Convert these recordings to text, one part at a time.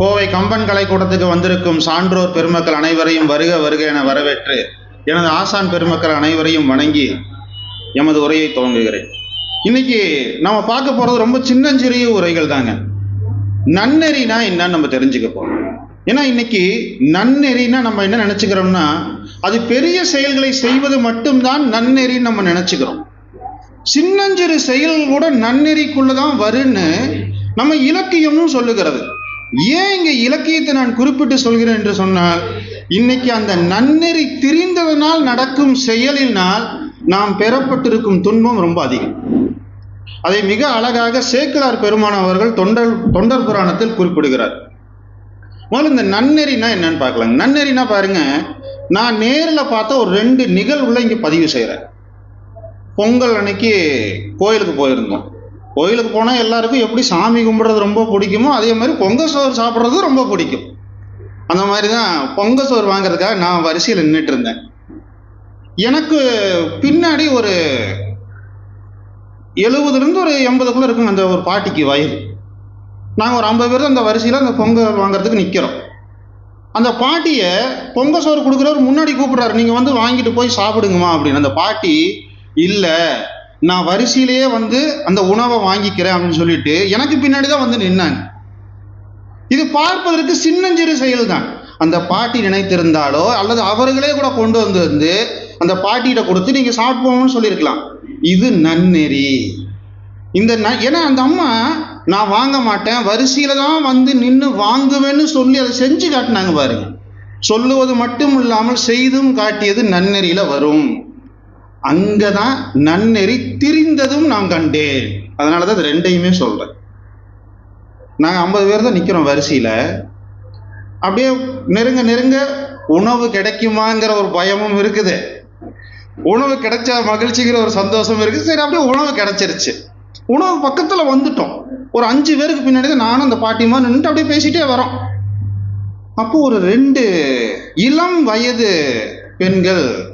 கோவை கம்பன் கலைக்கூடத்துக்கு வந்திருக்கும் சான்றோர் பெருமக்கள் அனைவரையும் வருக வருக என வரவேற்று எனது ஆசான் பெருமக்கள் அனைவரையும் வணங்கி எமது உரையை துவங்குகிறேன். இன்னைக்கு நம்ம பார்க்க போறது ரொம்ப சின்னஞ்சிறிய உரைகள் தாங்க. நன்னெறினா என்னன்னு நம்ம தெரிஞ்சுக்க போறோம். ஏன்னா இன்னைக்கு நன்னெறினா நம்ம என்ன நினைச்சுக்கிறோம்னா அது பெரிய செயல்களை செய்வது மட்டும்தான் நன்னெறின்னு நம்ம நினைச்சுக்கிறோம். சின்னஞ்சிறு செயல் கூட நன்னெறிக்குள்ளதான் வருன்னு நம்ம இலக்கியமும் சொல்லுகிறது. ஏன் இங்கே இலக்கியத்தை நான் குறிப்பிட்டு சொல்கிறேன் என்று சொன்னால் இன்னைக்கு அந்த நன்னெறி திரிந்ததனால் நடக்கும் செயலினால் நாம் பெறப்பட்டிருக்கும் துன்பம் ரொம்ப அதிகம். அதை மிக அழகாக சேக்கிலார் பெருமான் அவர்கள் தொண்டர் தொண்டர் புராணத்தில் குறிப்பிடுகிறார். முதல்ல இந்த நன்னெறினா என்னன்னு பார்க்கலாங்க நன்னெறினா பாருங்க நான் நேரில் பார்த்த ஒரு ரெண்டு நிகழ்வுல இங்கே பதிவு செய்கிறேன் பொங்கல் அன்னைக்கு கோயிலுக்கு போயிருந்தோம். கோயிலுக்கு போனால் எல்லாருக்கும் எப்படி சாமி கும்பிட்றது ரொம்ப பிடிக்குமோ அதே மாதிரி பொங்கல் சோறு சாப்பிட்றது ரொம்ப பிடிக்கும். அந்த மாதிரி தான் பொங்கல் சோறு வாங்குறதுக்காக நான் வரிசையில் நின்றுட்டு இருந்தேன். எனக்கு பின்னாடி ஒரு எழுபதுலேருந்து ஒரு எண்பதுக்குள்ளே இருக்கும் அந்த ஒரு பாட்டிக்கு வயது. நாங்கள் ஒரு ஐம்பது பேர் அந்த வரிசையில் அந்த பொங்கல் வாங்குறதுக்கு நிற்கிறோம் அந்த பாட்டியை பொங்கல் சோறு கொடுக்குறவர் முன்னாடி கூப்பிட்றாரு. நீங்கள் வந்து வாங்கிட்டு போய் சாப்பிடுங்கம்மா அப்படின்னு. அந்த பாட்டி இல்லை நான் வரிசையிலேயே வந்து அந்த உணவை வாங்கிக்கிறேன் அப்படின்னு சொல்லிட்டு எனக்கு பின்னாடி தான் வந்து நின்னாங்க. இது பார்ப்பதற்கு சின்னஞ்சிறு செயல் தான் அந்த பாட்டி நினைத்திருந்தாலோ அல்லது அவர்களே கூட கொண்டு வந்து வந்து அந்த பாட்டிகிட்ட கொடுத்து நீங்கள் சாப்பிடுவோம்னு சொல்லியிருக்கலாம். இது நன்னெறி. இந்த ந ஏன்னா அந்த அம்மா நான் வாங்க மாட்டேன். வரிசையில தான் வந்து நின்று வாங்குவேன்னு சொல்லி அதை செஞ்சு காட்டினாங்க பாருங்க. சொல்லுவது மட்டும் இல்லாமல் செய்தும் காட்டியது நன்னெறியில வரும். அங்கதான் நன்னெறி திரிந்ததும் நான் கண்டேன். அதனால தான் அது ரெண்டையுமே சொல்றேன். நாங்கள் ஐம்பது பேர் தான் நிற்கிறோம் வரிசையில். அப்படியே நெருங்க நெருங்க உணவு கிடைக்குமாங்கிற ஒரு பயமும் இருக்குது. உணவு கிடைச்ச மகிழ்ச்சிங்கிற ஒரு சந்தோஷம் இருக்குது. சரி அப்படியே உணவு கிடைச்சிருச்சு. உணவு பக்கத்தில் வந்துட்டோம். ஒரு அஞ்சு பேருக்கு பின்னாடி தான் நானும் அந்த பாட்டிமா நின்றுட்டு அப்படியே பேசிகிட்டே வரோம். அப்போ ஒரு ரெண்டு இளம் வயது பெண்கள்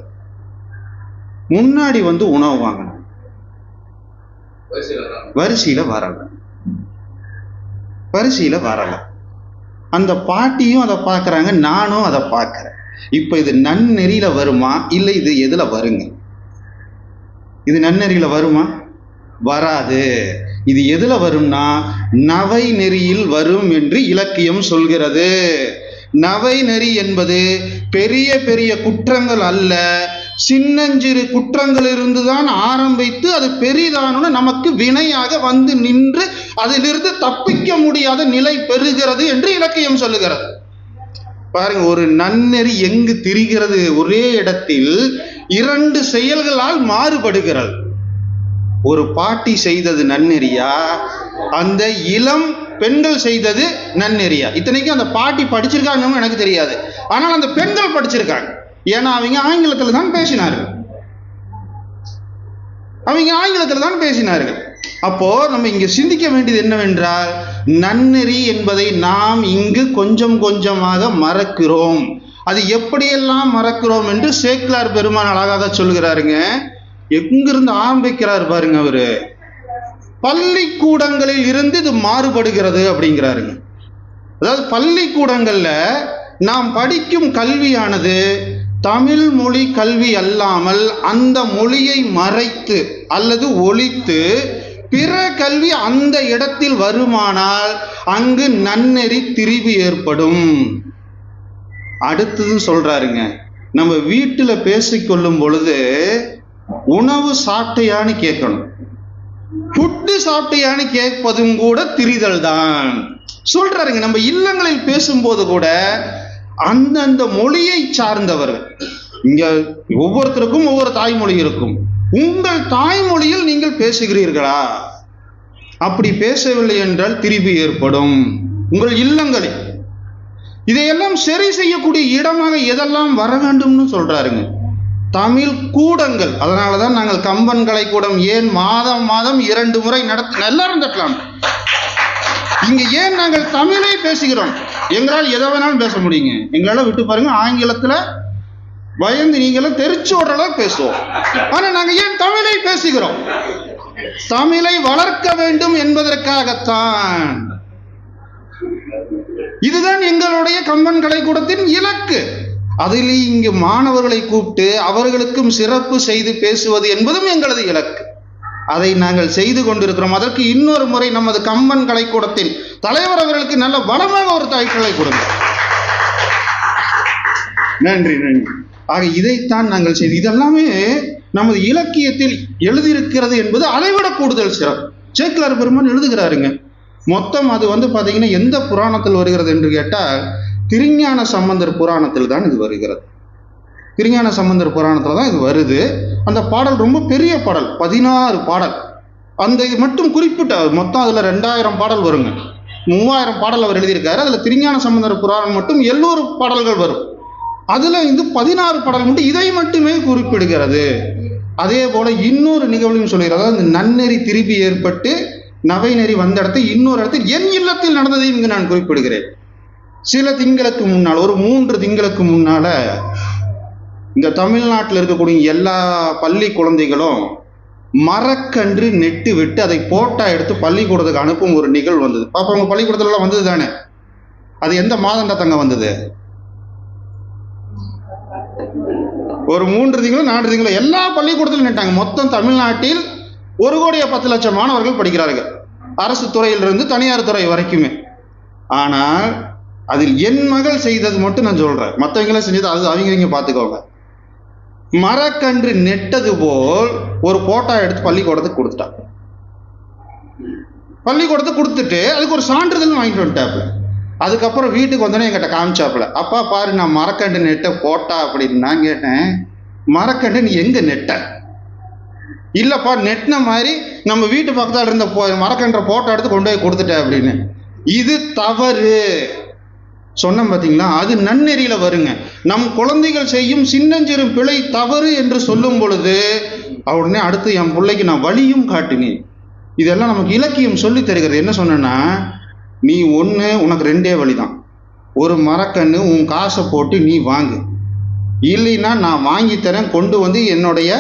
முன்னாடி வந்து உணவு வாங்கணும். வரிசையில வரல. வரிசையில வரல. அந்த பாட்டியும் அதை பார்க்கறாங்க நானும் அதை பார்க்கறேன். இப்போ இது நன்னெறியில வருமா? இல்லை இது எதுல வருங்க? இது நன்னெறியில வருமா? வராது. இது எதுல வரும்னா நவை நெறியில் வரும் என்று இலக்கியம் சொல்கிறது. நவை நெறி என்பது பெரிய பெரிய குற்றங்கள் அல்ல. சின்னஞ்சிறு குற்றங்களிலிருந்து தான் ஆரம்பித்து அது பெரிதானு நமக்கு வினையாக வந்து நின்று அதிலிருந்து தப்பிக்க முடியாத நிலை பெறுகிறது என்று இலக்கியம் சொல்லுகிறது. பாருங்க ஒரு நன்னெறி எங்கு திரிகிறது ஒரே இடத்தில் இரண்டு செயல்களால் மாறுபடுகிறது. ஒரு பாட்டி செய்தது நன்னெறியா? அந்த இளம் பெண்கள் செய்தது நன்னெறியா? இத்தனைக்கும் அந்த பாட்டி படிச்சிருக்காங்கன்னு எனக்கு தெரியாது. ஆனால் அந்த பெண்கள் படிச்சிருக்காங்க. ஏன்னா அவங்க ஆங்கிலத்தில் தான் பேசினார்கள். அவங்க ஆங்கிலத்தில் தான் பேசினார்கள். அப்போ நம்ம இங்க சிந்திக்க வேண்டியது என்னவென்றால் நன்னெறி என்பதை நாம் இங்கு கொஞ்சம் கொஞ்சமாக மறக்கிறோம். அது எப்படியெல்லாம் மறக்கிறோம் என்று சேக்கிலார் பெருமான் அழகாக சொல்கிறாருங்க. எங்கிருந்து ஆரம்பிக்கிறார் பாருங்க அவரு. பள்ளிக்கூடங்களில் இருந்து இது மாறுபடுகிறது அப்படிங்கிறாருங்க. அதாவது பள்ளிக்கூடங்கள்ல நாம் படிக்கும் கல்வியானது தமிழ் மொழி கல்வி அல்லாமல் அந்த மொழியை மறைத்து அல்லது ஒழித்து பிற கல்வி அந்த இடத்தில் வருமானால் அங்கு நன்னெறி திரிவு ஏற்படும். அடுத்தது சொல்றாருங்க. நம்ம வீட்டில் பேசிக்கொள்ளும் பொழுது உணவு சாப்பிட்டையான்னு கேட்கணும். ஃபுட்டு சாப்பிட்டையான்னு கேட்பதும் கூட திரிதல் தான் சொல்றாருங்க. நம்ம இல்லங்களில் பேசும்போது கூட அந்தந்த மொழியை சார்ந்தவர்கள். இங்க ஒவ்வொருத்தருக்கும் ஒவ்வொரு தாய்மொழி இருக்கும். உங்கள் தாய்மொழியில் நீங்கள் பேசுகிறீர்களா? அப்படி பேசவில்லை என்றால் திரிவு ஏற்படும். உங்கள் இல்லங்களில். இதையெல்லாம் சரி செய்யக்கூடிய இடமாக எதெல்லாம் வர வேண்டும்னு சொல்றாருங்க. தமிழ் கூடங்கள். அதனால தான் நாங்கள் கம்பன் கலைக்கூடம் ஏன் மாதம் மாதம் இரண்டு முறை நடத்த எல்லாரும் தட்டலாம் இங்க ஏன் நாங்கள் தமிழை பேசுகிறோம்? எங்களால் எதை வேணாலும் பேச முடியுங்க. எங்களால விட்டு பாருங்க ஆங்கிலத்துல பயந்து நீங்களும் தெரிச்சு விடுற பேசுவோம். ஆனா நாங்க ஏன் தமிழை பேசுகிறோம்? தமிழை வளர்க்க வேண்டும் என்பதற்காகத்தான். இதுதான் எங்களுடைய கம்பன் கலைக்கூடத்தின் இலக்கு. அதில் இங்கு மாணவர்களை கூப்பிட்டு அவர்களுக்கும் சிறப்பு செய்து பேசுவது என்பதும் எங்களது இலக்கு. அதை நாங்கள் செய்து கொண்டிருக்கிறோம். அதற்கு இன்னொரு முறை நமது கம்பன் கலைக்கூடத்தின் தலைவர் அவர்களுக்கு நல்ல வளமாக ஒரு தாய்க்களை கொடுங்க. நன்றி நன்றி. ஆக இதைத்தான் நாங்கள் செய்து இதெல்லாமே நமது இலக்கியத்தில் எழுதியிருக்கிறது என்பது அதைவிட கூடுதல் சிறப்பு. சேக்கிலார் பெருமான் எழுதுகிறாருங்க. மொத்தம் அது வந்து பார்த்தீங்கன்னா எந்த புராணத்தில் வருகிறது என்று கேட்டால் திருஞான சம்பந்தர் புராணத்தில் தான் இது வருகிறது. திருஞான சம்பந்தர் புராணத்தில் தான் இது வருது. அந்த பாடல் ரொம்ப பெரிய பாடல் பதினாறு பாடல். அந்த இது மட்டும் குறிப்பிட்ட மொத்தம் அதில் ரெண்டாயிரம் பாடல் வருங்க. மூவாயிரம் பாடல் அவர் எழுதியிருக்காரு. அதில் திருஞான சம்பந்தர் புராணம் மட்டும் எல்லோரு பாடல்கள் வரும். அதில் இது பதினாறு பாடல் மட்டும் இதை மட்டுமே குறிப்பிடுகிறது. அதே போல் இன்னொரு நிகழ்வுன்னு சொல்கிறார் அதாவது இந்த நன்னெறி திருப்பி ஏற்பட்டு நவை நெறி வந்த இடத்தை இன்னொரு இடத்தில் என் இல்லத்தில் நடந்ததையும் இங்கு நான் குறிப்பிடுகிறேன். சில திங்களுக்கு முன்னால் ஒரு மூன்று திங்களுக்கு முன்னால் இந்த தமிழ்நாட்டில் இருக்கக்கூடிய எல்லா பள்ளி குழந்தைகளும் மரக்கன்று நெட்டு விட்டு அதை போட்டா எடுத்து பள்ளிக்கூடத்துக்கு அனுப்பும் ஒரு நிகழ்வு வந்தது. பாப்பா உங்க பள்ளிக்கூடத்துல வந்தது தானே அது எந்த மாதண்டா தங்க வந்தது? ஒரு மூன்று திங்களும் நான்கு திங்களும் எல்லா பள்ளிக்கூடத்திலும் நட்டாங்க மொத்தம் தமிழ்நாட்டில் ஒரு கோடியே பத்து லட்சம் மாணவர்கள் படிக்கிறார்கள். அரசு துறையிலிருந்து தனியார் துறை வரைக்குமே. ஆனால் அதில் என் மகள் செய்தது மட்டும் நான் சொல்றேன். மற்றவங்களும் செஞ்சது அது அவங்க பார்த்துக்கோங்க. மரக்கன்று நெட்டது போல் ஒரு போட்டா எடுத்து பள்ளிக்கூடத்துக்கு கொடுத்துட்டான். பள்ளிக்கூடத்துக்கு கொடுத்துட்டு அதுக்கு ஒரு சான்றிதழ் வாங்கிட்டு வந்துட்டாப்புல. அதுக்கப்புறம் வீட்டுக்கு வந்தோடனே என்கிட்ட காமிச்சாப்புல அப்பா பாரு நான் மரக்கண்டு நெட்ட போட்டா அப்படின்னு நான் கேட்டேன். மரக்கண்டு நீ எங்க நெட்ட? இல்லைப்பா நெட்டின மாதிரி நம்ம வீட்டு பக்கத்தால் இருந்த போ மரக்கன்ற போட்டோ எடுத்து கொண்டு போய் கொடுத்துட்டேன் அப்படின்னு. இது தவறு. சொன்னோம் பார்த்தீங்களா அது நன்னெறியில் வருங்க. நம் குழந்தைகள் செய்யும் சின்னஞ்சிறு பிழை தவறு என்று சொல்லும் பொழுது உடனே அடுத்து என் பிள்ளைக்கு நான் வழியும் காட்டினேன் இதெல்லாம் நமக்கு இலக்கியம் சொல்லி தருகிறது. என்ன சொன்னேன்னா நீ ஒன்று உனக்கு ரெண்டே வழி தான் ஒரு மரக்கன்று உன் காசை போட்டு நீ வாங்கு. இல்லைன்னா நான் வாங்கி தரேன் கொண்டு வந்து என்னுடைய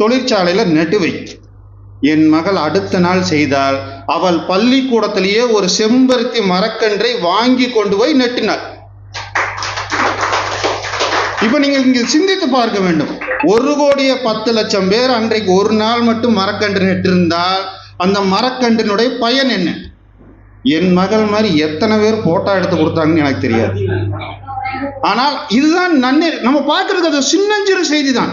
தொழிற்சாலையில் நட்டு வை. என் மகள் அடுத்த நாள் செய்தால் அவள் பள்ளிக்கூடத்திலேயே ஒரு செம்பருத்தி மரக்கன்றை வாங்கி கொண்டு போய் நட்டினாள். இப்ப நீங்கள் இங்க சிந்தித்து பார்க்க வேண்டும். ஒரு கோடியே பத்து லட்சம் பேர் அன்றைக்கு ஒரு நாள் மட்டும் மரக்கன்று நட்டிருந்தால் அந்த மரக்கன்றினுடைய பயன் என்ன? என் மகள் மாதிரி எத்தனை பேர் போட்டோ எடுத்து கொடுத்தாங்கன்னு எனக்கு தெரியாது. ஆனால் இதுதான் நன்னே நம்ம பார்க்கறது அது சின்னஞ்சிறு செய்தி தான்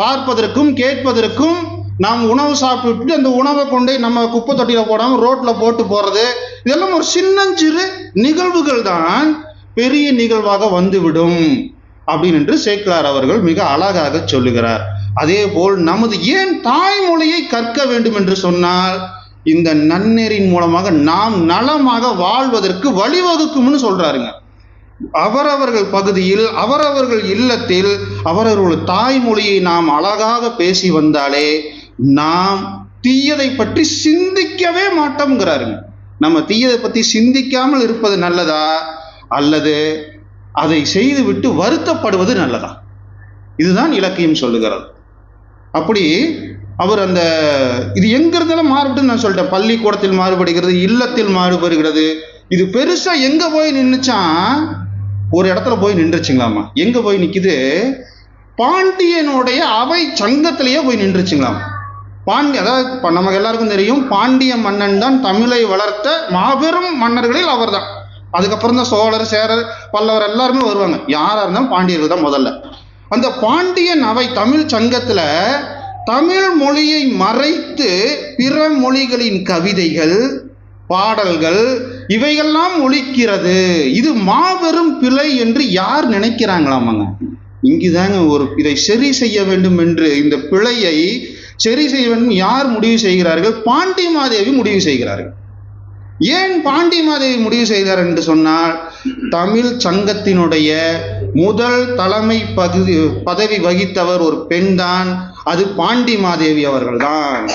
பார்ப்பதற்கும் கேட்பதற்கும் நாம் உணவு சாப்பிட்டு அந்த உணவை கொண்டு நம்ம குப்பை தொட்டியில் போடாமல் ரோட்டில் போட்டு போகிறது இதெல்லாம் ஒரு சின்னஞ்சிறு நிகழ்வுகள் தான் பெரிய நிகழ்வாக வந்துவிடும் அப்படின்னு என்று சேக்கிலார் அவர்கள் மிக அழகாக சொல்லுகிறார். அதே போல் நமது ஏன் தாய்மொழியை கற்க வேண்டும் என்று சொன்னால் இந்த நன்னெறின் மூலமாக நாம் நலமாக வாழ்வதற்கு வழிவகுக்கும்னு சொல்றாருங்க. அவரவர்கள் பகுதியில் அவரவர்கள் இல்லத்தில் அவரவர்கள் தாய்மொழியை நாம் அழகாக பேசி வந்தாலே நாம் தீயதை பற்றி சிந்திக்கவே மாட்டோம்ங்கிறாருங்க. நம்ம தீயதை பற்றி சிந்திக்காமல் இருப்பது நல்லதா? அல்லது அதை செய்துவிட்டு வருத்தப்படுவது நல்லதா? இதுதான் இலக்கியம் சொல்லுகிறது. அப்படி அவர் அந்த இது எங்கிருந்தாலும் மாறுபட்டு நான் சொல்லிட்டேன். பள்ளிக்கூடத்தில் மாறுபடுகிறது இல்லத்தில் மாறுபடுகிறது. இது பெருசாக எங்கே போய் நின்றுச்சான் ஒரு இடத்துல போய் நின்றுச்சுங்களாமா எங்கே போய் நிற்கிது பாண்டியனுடைய அவை சங்கத்திலேயே போய் நின்றுச்சுங்களாமா. பாண்டி அதாவது இப்போ நமக்கு எல்லாருக்கும் தெரியும் பாண்டிய மன்னன் தான் தமிழை வளர்த்த மாபெரும் மன்னர்களில் அவர்தான். அதுக்கப்புறம் தான் சோழர் சேரர் பல்லவர் எல்லாருமே வருவாங்க. யாராக இருந்தாலும் பாண்டியர்கள் தான் முதல்ல. அந்த பாண்டியன் அவை தமிழ் சங்கத்தில் தமிழ் மொழியை மறைத்து பிற மொழிகளின் கவிதைகள் பாடல்கள் இவையெல்லாம் ஒழிக்கிறது இது மாபெரும் பிழை என்று யார் நினைக்கிறாங்களாமாங்க. இங்குதாங்க ஒரு இதை சரி செய்ய வேண்டும் என்று இந்த பிழையை சரி செய்ய வேண்டும் யார் முடிவு செய்கிறார்கள்? பாண்டி மாதேவி முடிவு செய்கிறார்கள். ஏன் பாண்டி மாதேவி முடிவு செய்தார் என்று சொன்னால் தமிழ் சங்கத்தினுடைய முதல் தலைமை பகுதி பதவி வகித்தவர் ஒரு பெண்தான் அது பாண்டி மாதேவி அவர்கள்தான்.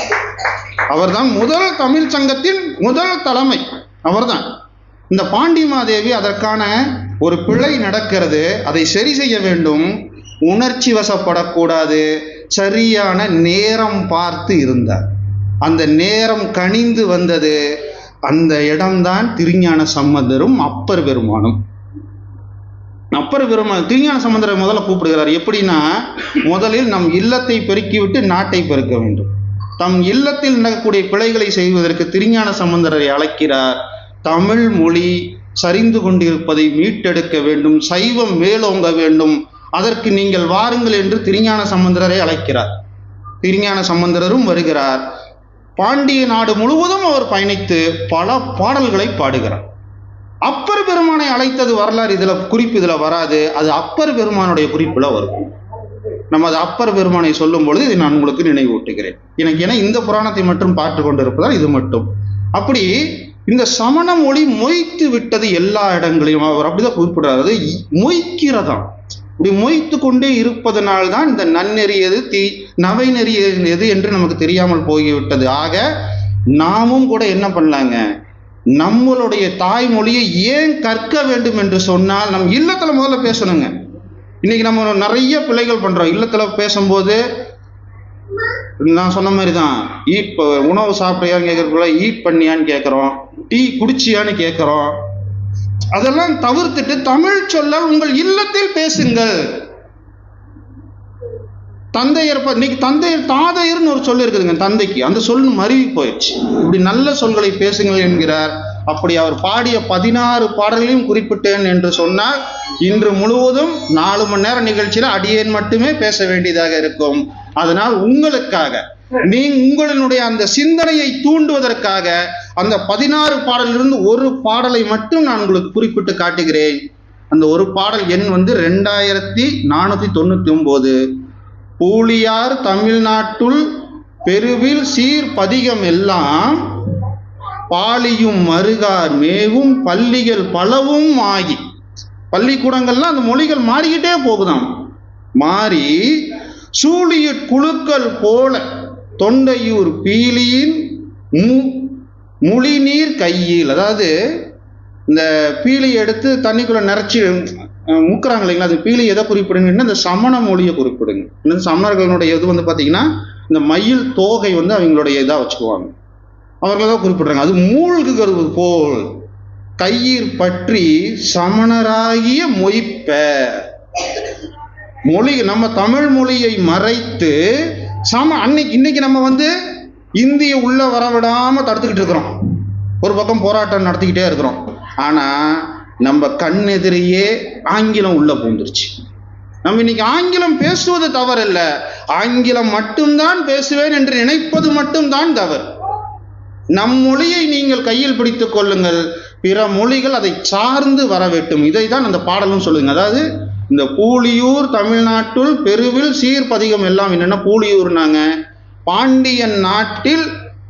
அவர்தான் முதல் தமிழ் சங்கத்தின் முதல் தலைமை. அவர்தான். இந்த பாண்டி மாதேவி அதற்கான ஒரு பிழை நடக்கிறது. அதை சரி செய்ய வேண்டும். உணர்ச்சி வசப்படக்கூடாது. சரியான நேரம் பார்த்து இருந்தார். அந்த நேரம் கனிந்து வந்தது அந்த இடம்தான் திருஞான சம்பந்தரும் அப்பர் பெருமானும். அப்பர் பெருமான் திருஞான சம்பந்தரை முதல்ல கூப்பிடுகிறார். எப்படின்னா முதலில் நம் இல்லத்தை பெருக்கிவிட்டு நாட்டை பெருக்க வேண்டும். தம் இல்லத்தில் நடக்கக்கூடிய பிழைகளை செய்வதற்கு திருஞான சம்பந்தரை அழைக்கிறார். தமிழ் மொழி சரிந்து கொண்டிருப்பதை மீட்டெடுக்க வேண்டும். சைவம் மேலோங்க வேண்டும். அதற்கு நீங்கள் வாருங்கள் என்று திருஞான சம்பந்தரரை அழைக்கிறார். திருஞான சம்பந்தரரும் வருகிறார். பாண்டிய நாடு முழுவதும் அவர் பயணித்து பல பாடல்களை பாடுகிறார். அப்பர் பெருமானை அழைத்தது வரலாறு இதில் குறிப்பு இதில் வராது. அது அப்பர் பெருமானுடைய குறிப்பில் வரும். நம்ம அது அப்பர் பெருமானை சொல்லும் பொழுது இதை நான் உங்களுக்கு நினைவூட்டுகிறேன். எனக்கு என இந்த புராணத்தை மட்டும் பார்த்து கொண்டிருப்பதால் இது மட்டும். அப்படி இந்த சமண மொழி மொய்த்து விட்டது எல்லா இடங்களையும் அவர் அப்படிதான் குறிப்பிடுறாரு. மொய்க்கிறதான். மொய்க்கிறதாம் இப்படி மொய்த்து கொண்டே இருப்பதனால்தான் இந்த நன்னெறி எது தீ நவை நெறி எது என்று நமக்கு தெரியாமல் போய்விட்டது. ஆக நாமும் கூட என்ன பண்ணலாங்க? நம்மளுடைய தாய்மொழியை ஏன் கற்க வேண்டும் என்று சொன்னால் நம் இல்லத்தில் முதல்ல பேசணுங்க. இன்னைக்கு நம்ம நிறைய பிள்ளைகள் பண்ணுறோம் இல்லத்தில் பேசும்போது நான் சொன்ன மாதிரி தான் ஈட் உணவு சாப்பிட்றியான்னு கேட்கறதுக்குள்ள ஈட் பண்ணியான்னு கேட்குறோம் டீ குடிச்சியான்னு கேட்குறோம் அதெல்லாம் தவிர்த்துட்டு தமிழ் சொல்ல உங்கள் இல்லத்தில் பேசுங்கள். தந்தையர் இன்னைக்கு தந்தையர் தாதையர்னு ஒரு சொல் இருக்குதுங்க தந்தைக்கு. அந்த சொல் மருவி போயிடுச்சு. இப்படி நல்ல சொல்களை பேசுங்கள் என்கிறார். அப்படி அவர் பாடிய பதினாறு பாடல்களையும் குறிப்பிட்டேன் என்று சொன்னால் இன்று முழுவதும் நாலு மணி நேர நிகழ்ச்சியில் அடியேன் மட்டுமே பேச வேண்டியதாக இருக்கும். அதனால் உங்களுக்காக நீ உங்களினுடைய அந்த சிந்தனையை தூண்டுவதற்காக அந்த பதினாறு பாடலிலிருந்து ஒரு பாடலை மட்டும் நான் உங்களுக்கு குறிப்பிட்டு காட்டுகிறேன். அந்த ஒரு பாடல் எண் வந்து ரெண்டாயிரத்தி நானூற்றி தொண்ணூற்றி ஒம்பது. பூலியார் தமிழ்நாட்டுள் பெருவில் சீர் பதிகம் எல்லாம் பாலியும் மருகார் மேவும் பள்ளிகள் பலவும் ஆகி. பள்ளிக்கூடங்கள்லாம் அந்த மொழிகள் மாறிக்கிட்டே போகுதாம். மாறி சூழிய குழுக்கள் போல தொண்டையூர் பீலியின் மு முழிநீர் கையில் அதாவது இந்த பீலி எடுத்து தண்ணிக்குள்ளே நிறச்சி முக்கிறாங்க இல்லைங்களா அது பீலி எதை குறிப்பிடுங்கன்னா இந்த சமண மொழியை குறிப்பிடுங்க. இந்த சமணர்களுடைய இது வந்து பார்த்தீங்கன்னா இந்த மயில் தோகை வந்து அவங்களுடைய இதாக வச்சுக்குவாங்க. அவர்கள் தான் குறிப்பிடுறாங்க. அது மூழ்குகிறது போல் கையீர் பற்றி சமணராகிய மொய்ப்ப. மொழி நம்ம தமிழ் மொழியை மறைத்து சம அன்னைக்கு இன்னைக்கு நம்ம வந்து இந்திய உள்ள வரவிடாம தடுத்துக்கிட்டு இருக்கிறோம். ஒரு பக்கம் போராட்டம் நடத்திக்கிட்டே இருக்கிறோம். ஆனா நம்ம கண்ணெதிரையே ஆங்கிலம் உள்ள பூந்துருச்சு நம்ம இன்னைக்கு ஆங்கிலம் பேசுவது தவறல்ல. ஆங்கிலம் மட்டும்தான் பேசுவேன் என்று நினைப்பது மட்டும்தான் தவறு. நம் மொழியை நீங்கள் கையில் பிடித்துக் கொள்ளுங்கள். பிற மொழிகள் அதை சார்ந்து வர வேண்டும் இதை தான் அந்த பாடலும் சொல்லுங்க அதாவது இந்த பூலியூர் தமிழ்நாட்டுள் பெருவில் சீர்பதிகம் எல்லாம் என்னென்னா பூலியூர்னாங்க பாண்டியன் நாட்டில்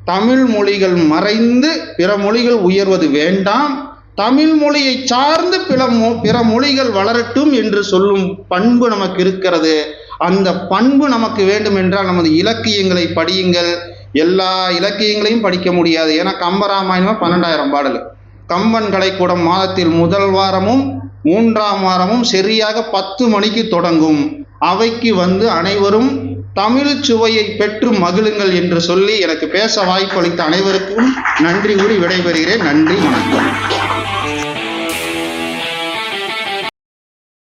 தமிழ் மொழிகள் மறைந்து பிற மொழிகள் உயர்வது வேண்டாம். தமிழ் மொழியை சார்ந்து பிற மொ- பிற மொழிகள் வளரட்டும் என்று சொல்லும் பண்பு நமக்கு இருக்கிறது. அந்த பண்பு நமக்கு வேண்டும் என்றால் நமது இலக்கியங்களை படியுங்கள். எல்லா இலக்கியங்களையும் படிக்க முடியாது. ஏன்னா கம்பராமாயணம் பன்னெண்டாயிரம் பாடல். கம்பன் கலைக்கூடம் மாதத்தில் முதல் வாரமும் மூன்றாம் வாரமும் சரியாக பத்து மணிக்கு தொடங்கும். அவைக்கு வந்து அனைவரும் தமிழ் சுவையை பெற்று மகிழுங்கள் என்று சொல்லி எனக்கு பேச வாய்ப்பு அளித்த அனைவருக்கும் நன்றி கூறி விடைபெறுகிறேன். நன்றி வணக்கம்.